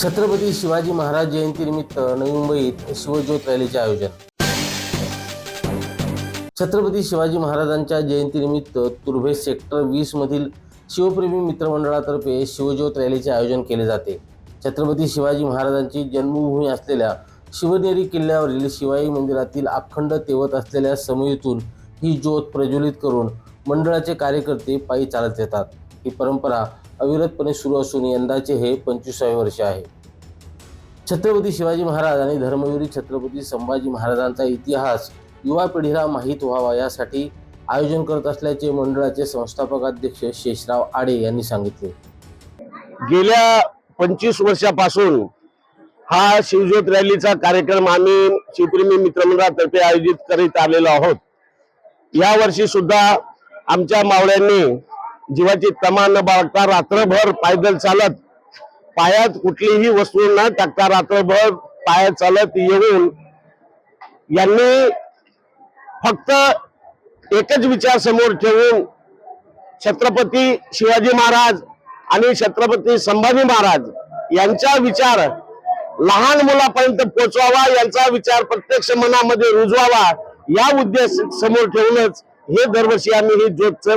छत्रपती शिवाजी महाराज जयंतीनिमित्त नवी मुंबईत शिवज्योत रॅलीचे आयोजन. छत्रपती शिवाजी महाराजांच्या जयंतीनिमित्त तुर्भे सेक्टर वीस मधील शिवप्रेमी मित्रमंडळातर्फे शिवज्योत रॅलीचे आयोजन केले जाते. छत्रपती शिवाजी महाराजांची जन्मभूमी असलेल्या शिवनेरी किल्ल्यावरील शिवाई मंदिरातील अखंड तेवत असलेल्या समयीतून ही ज्योत प्रज्वलित करून मंडळाचे कार्यकर्ते पायी चालत येतात. ही परंपरा अविरतपणे सुरू असून यंदाचे हे पंचवीसावे वर्ष आहे. छत्रपती शिवाजी महाराज आणि धर्मवीर छत्रपती संभाजी महाराजांचा इतिहास युवा पिढीला माहीत व्हावा यासाठी आयोजन करत असल्याचे मंडळाचे संस्थापक अध्यक्ष शेषराव आडे यांनी सांगितले. गेल्या पंचवीस वर्षापासून हा शिवज्योत रॅलीचा कार्यक्रम आम्ही शिवप्रेमी मित्रमंडळातर्फे आयोजित करीत आलेलो आहोत. या वर्षी सुद्धा आमच्या मावळ्यांनी जीवाची तमा न बाळगता रात्रभर पायदल चालत पायात कुठलीही वस्तू न टाकता रात्रभर पायात चालत येऊन यांनी फक्त एकच विचार समोर ठेवून छत्रपती शिवाजी महाराज आणि छत्रपती संभाजी महाराज यांचा विचार लहान मुलापर्यंत पोचवावा यांचा विचार प्रत्यक्ष मनामध्ये रुजवावा या उद्देश समोर ठेवूनच हे दरवर्षी आम्ही हे ज्योतचं